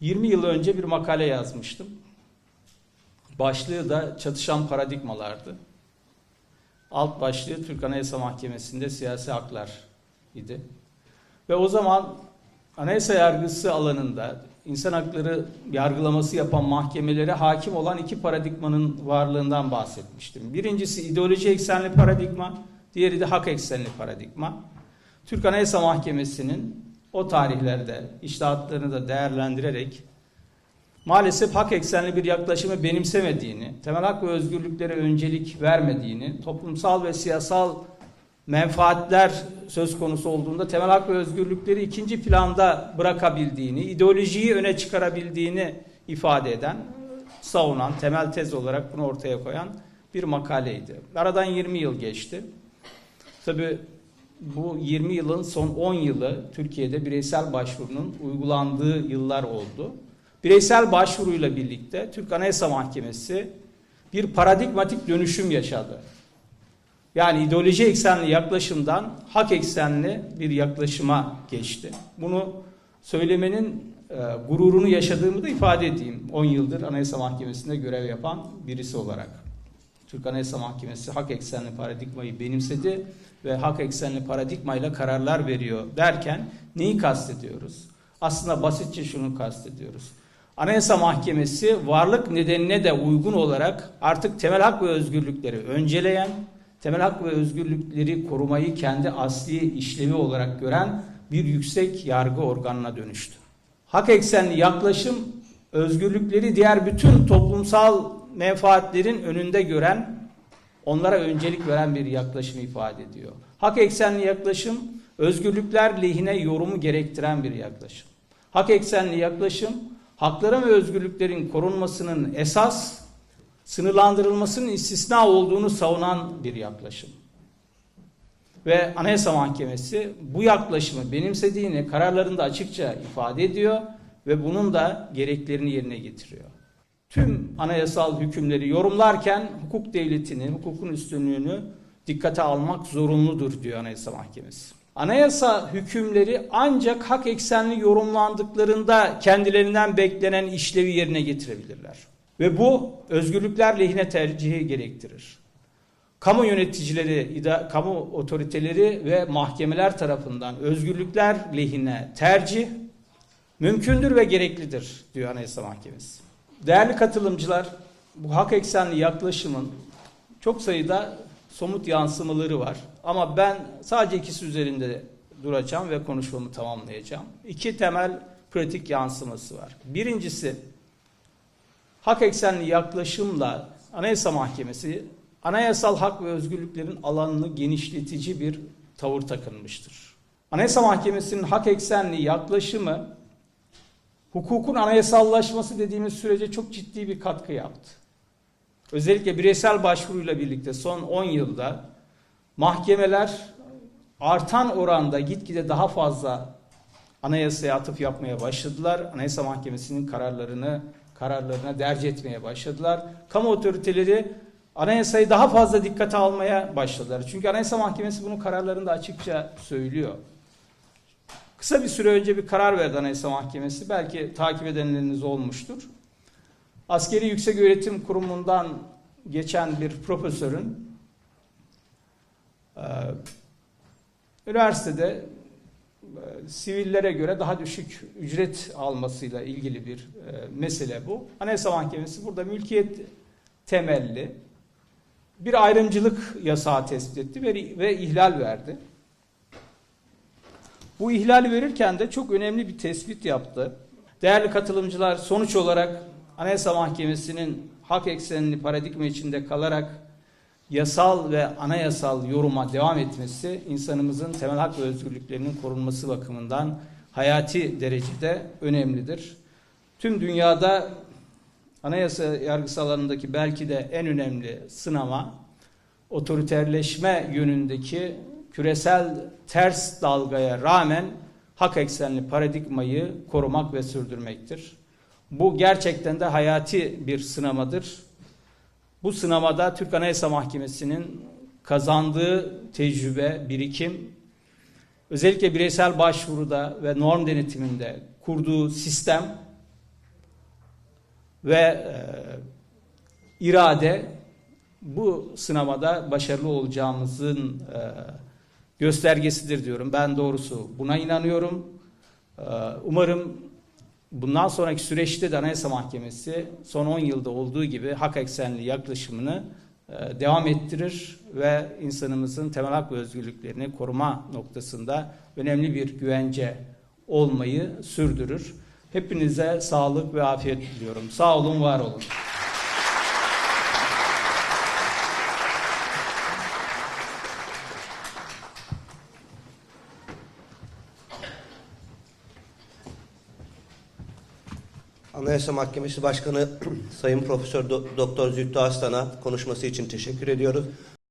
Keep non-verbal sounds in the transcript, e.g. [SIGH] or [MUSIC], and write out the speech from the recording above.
20 yıl önce bir makale yazmıştım. Başlığı da çatışan paradigmalardı. Alt başlığı Türk Anayasa Mahkemesi'nde siyasi haklar idi. Ve o zaman anayasa yargısı alanında insan hakları yargılaması yapan mahkemelere hakim olan iki paradigmanın varlığından bahsetmiştim. Birincisi ideoloji eksenli paradigma, diğeri de hak eksenli paradigma. Türk Anayasa Mahkemesi'nin o tarihlerde iştahatlarını da değerlendirerek maalesef hak eksenli bir yaklaşımı benimsemediğini, temel hak ve özgürlüklere öncelik vermediğini, toplumsal ve siyasal menfaatler söz konusu olduğunda temel hak ve özgürlükleri ikinci planda bırakabildiğini, ideolojiyi öne çıkarabildiğini ifade eden, savunan, temel tez olarak bunu ortaya koyan bir makaleydi. Aradan 20 yıl geçti. Tabii bu 20 yılın son 10 yılı Türkiye'de bireysel başvurunun uygulandığı yıllar oldu. Bireysel başvuruyla birlikte Türk Anayasa Mahkemesi bir paradigmatik dönüşüm yaşadı. Yani ideoloji eksenli yaklaşımdan hak eksenli bir yaklaşıma geçti. Bunu söylemenin e, gururunu yaşadığımı da ifade edeyim. 10 yıldır Anayasa Mahkemesi'nde görev yapan birisi olarak. Türk Anayasa Mahkemesi hak eksenli paradigmayı benimsedi ve hak eksenli paradigmayla kararlar veriyor derken neyi kastediyoruz? Aslında basitçe şunu kastediyoruz. Anayasa Mahkemesi varlık nedenine de uygun olarak artık temel hak ve özgürlükleri önceleyen, temel hak ve özgürlükleri korumayı kendi asli işlevi olarak gören bir yüksek yargı organına dönüştü. Hak eksenli yaklaşım özgürlükleri diğer bütün toplumsal menfaatlerin önünde gören, onlara öncelik veren bir yaklaşım ifade ediyor. Hak eksenli yaklaşım özgürlükler lehine yorumu gerektiren bir yaklaşım. Hak eksenli yaklaşım hakların ve özgürlüklerin korunmasının esas sınırlandırılmasının istisna olduğunu savunan bir yaklaşım. Ve Anayasa Mahkemesi bu yaklaşımı benimsediğini kararlarında açıkça ifade ediyor ve bunun da gereklerini yerine getiriyor. Tüm anayasal hükümleri yorumlarken hukuk devletini, hukukun üstünlüğünü dikkate almak zorunludur diyor Anayasa Mahkemesi. Anayasa hükümleri ancak hak eksenli yorumlandıklarında kendilerinden beklenen işlevi yerine getirebilirler. Ve bu özgürlükler lehine tercihi gerektirir. Kamu yöneticileri, kamu otoriteleri ve mahkemeler tarafından özgürlükler lehine tercih mümkündür ve gereklidir diyor Anayasa Mahkemesi. Değerli katılımcılar, bu hak eksenli yaklaşımın çok sayıda somut yansımaları var. Ama ben sadece ikisi üzerinde duracağım ve konuşmamı tamamlayacağım. İki temel pratik yansıması var. Birincisi, hak eksenli yaklaşımla Anayasa Mahkemesi anayasal hak ve özgürlüklerin alanını genişletici bir tavır takınmıştır. Anayasa Mahkemesi'nin hak eksenli yaklaşımı hukukun anayasallaşması dediğimiz sürece çok ciddi bir katkı yaptı. Özellikle bireysel başvuruyla birlikte son 10 yılda mahkemeler artan oranda gitgide daha fazla anayasaya atıf yapmaya başladılar. Anayasa Mahkemesi'nin kararlarını kararlarına derc etmeye başladılar. Kamu otoriteleri anayasayı daha fazla dikkate almaya başladılar. Çünkü Anayasa Mahkemesi bunun kararlarında açıkça söylüyor. Kısa bir süre önce bir karar verdi Anayasa Mahkemesi. Belki takip edenleriniz olmuştur. Askeri Yüksek Öğretim Kurumu'ndan geçen bir profesörün e, üniversitede e, sivillere göre daha düşük ücret almasıyla ilgili bir e, mesele bu. Anayasa Mahkemesi burada mülkiyet temelli bir ayrımcılık yasağı tespit etti ve, ve ihlal verdi. Bu ihlali verirken de çok önemli bir tespit yaptı. Değerli katılımcılar sonuç olarak Anayasa Mahkemesi'nin hak eksenli paradigma içinde kalarak yasal ve anayasal yoruma devam etmesi insanımızın temel hak ve özgürlüklerinin korunması bakımından hayati derecede önemlidir. Tüm dünyada anayasa yargısı alanındaki belki de en önemli sınama otoriterleşme yönündeki küresel ters dalgaya rağmen hak eksenli paradigmayı korumak ve sürdürmektir. Bu gerçekten de hayati bir sınamadır. Bu sınamada Türk Anayasa Mahkemesi'nin kazandığı tecrübe, birikim, özellikle bireysel başvuruda ve norm denetiminde kurduğu sistem ve e, irade bu sınavada başarılı olacağımızın e, göstergesidir diyorum. Ben doğrusu buna inanıyorum. E, umarım bundan sonraki süreçte de Anayasa Mahkemesi son 10 yılda olduğu gibi hak eksenli yaklaşımını e, devam ettirir ve insanımızın temel hak ve özgürlüklerini koruma noktasında önemli bir güvence olmayı sürdürür. Hepinize sağlık ve afiyet diliyorum. Sağ olun, var olun. Anayasa Mahkemesi Başkanı [CLEARS THROAT] Sayın Profesör Do- Doktor Zühtü Aslan'a konuşması için teşekkür ediyoruz.